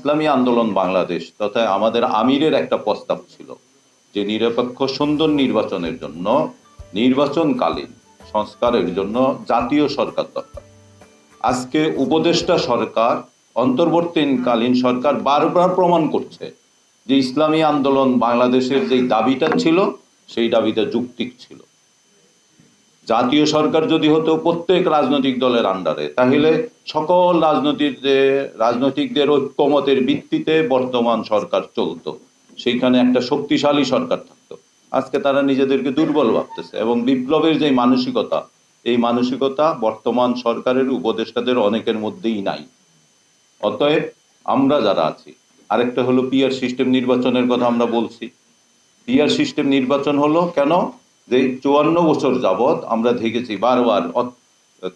ইসলামী আন্দোলন বাংলাদেশ তথা আমাদের আমিরের একটা প্রস্তাব ছিল যে নিরপেক্ষ সুন্দর নির্বাচনের জন্য নির্বাচনকালীন সংস্কারের জন্য জাতীয় সরকার দরকার। আজকে উপদেষ্টা সরকার, অন্তর্বর্তীকালীন সরকার বারবার প্রমাণ করছে যে ইসলামী আন্দোলন বাংলাদেশের যে দাবিটা ছিল, সেই দাবিটা যুক্তিক ছিল। জাতীয় সরকার যদি হতো প্রত্যেক রাজনৈতিক দলের আন্ডারে তাহলে সকল রাজনৈতিক যে, রাজনৈতিকদের ঐক্যমতের ভিত্তিতে বর্তমান সরকার চলতো। সেইখানে একটা শক্তিশালী সরকার থাকতো। আজকে তারা নিজেদেরকে দুর্বল ভাবতেছে এবং বিপ্লবের যে মানসিকতা, এই মানসিকতা বর্তমান সরকারের উপদেষ্টাদের অনেকের মধ্যেই নাই। অতএব আমরা যারা আছি, আরেকটা হলো পিয়ার সিস্টেম নির্বাচনের কথা আমরা বলছি। পিয়ার সিস্টেম নির্বাচন হলো কেন? যে চুয়ান্ন বছর যাবৎ আমরা দেখেছি বারবার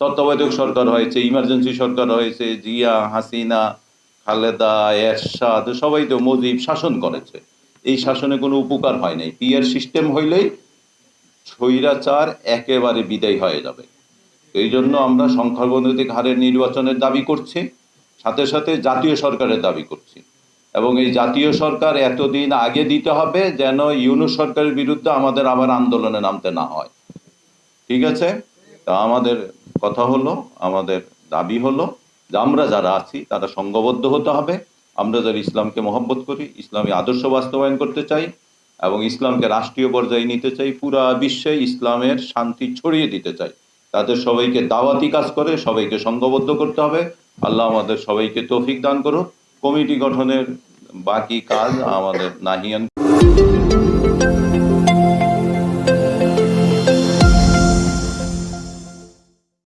তত্ত্বাবধায়ক সরকার হয়েছে ইমার্জেন্সি সরকার হয়েছে, জিয়া, হাসিনা, খালেদা, এরশাদ, সবাই তো মুজিব শাসন করেছে। এই শাসনে কোনো উপকার হয় নাই। পিয়ার সিস্টেম হইলেই স্বৈরাচার একেবারে বিদায় হয়ে যাবে। এই জন্য আমরা সংখ্যাগণিক হারের নির্বাচনের দাবি করছি। সাথে সাথে জাতীয় সরকারের দাবি করছি। এবং এই জাতীয় সরকার এতদিন আগে দিতে হবে যেন ইউনুস সরকারের বিরুদ্ধে আমাদের আবার আন্দোলনে নামতে না হয়। ঠিক আছে? তা আমাদের কথা হলো, আমাদের দাবি হলো যে আমরা যারা আছি, তারা সংঘবদ্ধ হতে হবে। আমরা যারা ইসলামকে মহব্বত করি, ইসলামী আদর্শ বাস্তবায়ন করতে চাই এবং ইসলামকে রাষ্ট্রীয় পর্যায়ে নিতে চাই, পুরা বিশ্বে ইসলামের শান্তি ছড়িয়ে দিতে চাই। তাদের সবাইকে দাওয়াতি কাজ করে, সবাইকে সংঘবদ্ধ করতে হবে। আল্লাহ আমাদের সবাইকে তৌফিক দান করুক। কমিটি গঠনের বাকি কাজ আমাদের নাহিয়ান।